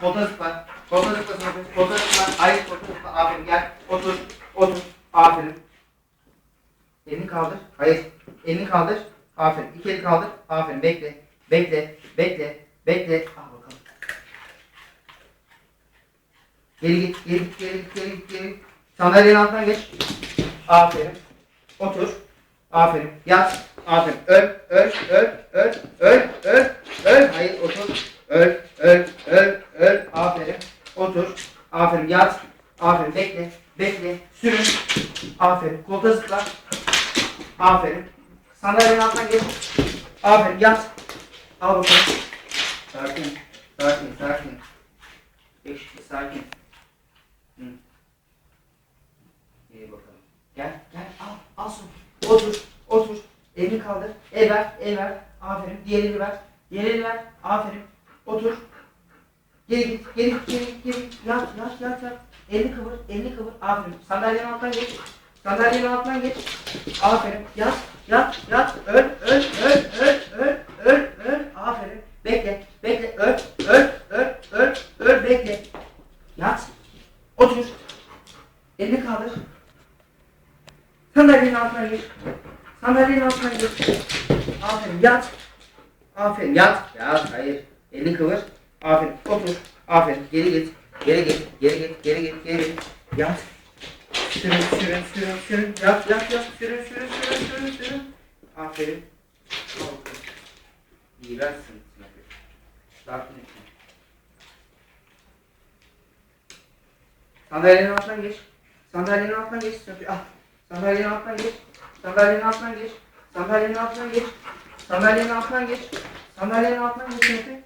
Koltuğa zıpla. Koltuğa zıpla. Koltuğa zıpla. Hayır koltuğa zıpla. Aferin gel. Otur. Otur. Aferin. Elini kaldır. Hayır. Elini kaldır. Aferin. İki eli kaldır. Aferin. Bekle. Bekle. Bekle. Bekle. Al bakalım. Geri git. Geri git. Geri git. Geri git. Geri git. Sandalyenin altına geç. Aferin. Otur. Aferin. Yat. Aferin. Öl. Öl. Öl. Öl. Öl. Öl. Öl. Hayır otur. Öl. Öl. Öl. Öl. Aferin. Otur. Aferin. Yat. Aferin. Bekle. Bekle. Sürün. Aferin. Koltuğa zıpla. Aferin. Sandalyenin altına geç. Aferin. Yat. Al bakalım. Sakin. Sakin. Sakin. Geç. Sakin. Hı. İyi bakalım. Gel, gel, al, al su. Otur, otur. Elini kaldır. El ver, el ver. Aferin. Diğer eli ver. Diğer eli ver. Aferin. Otur. Geri git, geri git, geri git, geri git. Yat, yat, yat, yat. Elini kıvır, elini kıvır. Aferin. Sandalyenin altından geç. Sandalyenin altından geç. Aferin. Yat, yat, yat. Öl, öl, öl, öl, öl, öl, öl. Aferin. Bekle, bekle. Öl, öl, öl, öl, öl. Bekle. Yat. Otur. Elini kaldır. Sandalyenin altına gir. Sandalyenin altına gir. Aferin yat. Aferin yat. Yat hayır. Elini kıvır. Aferin otur. Aferin geri git. Geri git. Geri git. Geri git. Geri git. Yat. Sürün sürün sürün sürün. Yat yat yat. Sürün sürün sürün sürün sürün. Aferin. Bakalım. İğrençsin. Sakin et. Sandalyenin altına geç. Sandalyenin altına geç. Sofi, Al. Sandalyenin altına geç. Sandalyenin altına geç. Sandalyenin altına geç. Sandalyenin altına geç. Sandalyenin altına geç